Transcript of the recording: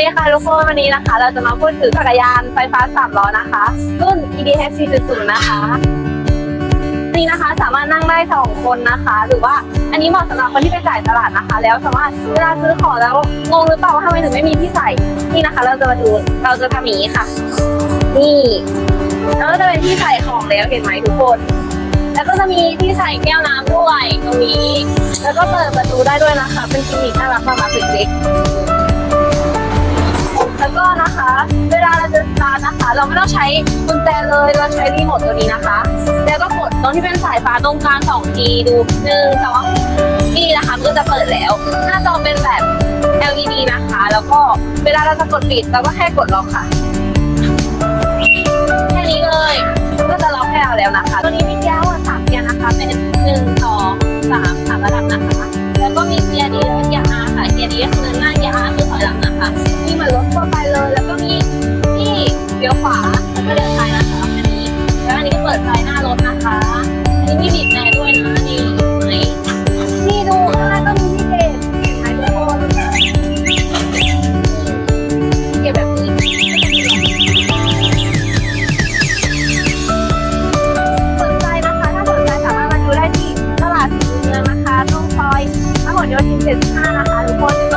ดีค่ะทุกคนวันนี้นะคะ เราจะมาพูดถึงจักรยานไฟฟ้า3ล้อนะคะ รุ่น EDH 4.0 นะคะนี่นะคะสามารถนั่งได้สองคนนะคะ หรือว่าอันนี้เหมาะสำหรับคนที่ไปจ่ายตลาดนะคะ แล้วสามารถเวลาซื้อของแล้วงงหรือเปล่าว่าทำไมถึงไม่มีที่ใส่นี่นะคะ เราจะมาดูเราจะทำอย่างนี้ค่ะ นี่แล้วก็จะเป็นที่ใส่ของแล้วเห็นไหมทุกคน แล้วก็จะมีที่ใส่แก้วน้ำด้วยตรงนี้ แล้วก็เปิดประตูได้ด้วยนะคะ เป็นคลินิกน่ารักมากๆเล็กๆ เราไม่ต้องใช้กุญแจเลยเราใช้รีโมทตัวนี้นะคะ แล้วก็กดตรงที่เป็นสายฟ้าตรงกลางสองทีดูหนึ่งสองนี่นะคะมันก็จะเปิดแล้ว หน้าจอเป็นแบบ LED นะคะ แล้วก็เวลาเราจะกดปิดเราก็แค่กดล็อกค่ะแค่นี้เลยก็จะล็อกให้เราแล้วนะคะ ตัวนี้มีเกียร์ทั้งหมดสามเกียร์นะคะ เป็นหนึ่งสองสามสามระดับนะคะ แล้วก็มีเกียร์ดีและเกียร์อาค่ะเกียร์ดีก็คือหน้าเกียร์อาคือถอยหลังนะคะมีเหมือนรถทั่วไปเลยแล้ว ปิดไฟหน้ารถนะคะ อันนี้มีบีบแตรด้วยนะนี่นี่ดูข้างหน้าก็มีพี่เก็บเก็บไม้โบโบด้วยนะเก็บแบบนี้สนใจนะคะ ถ้าสนใจสามารถมาดูได้ที่ตลาดสีเมืองนะคะตรงซอยพหลโยธิน75นะคะทุกคน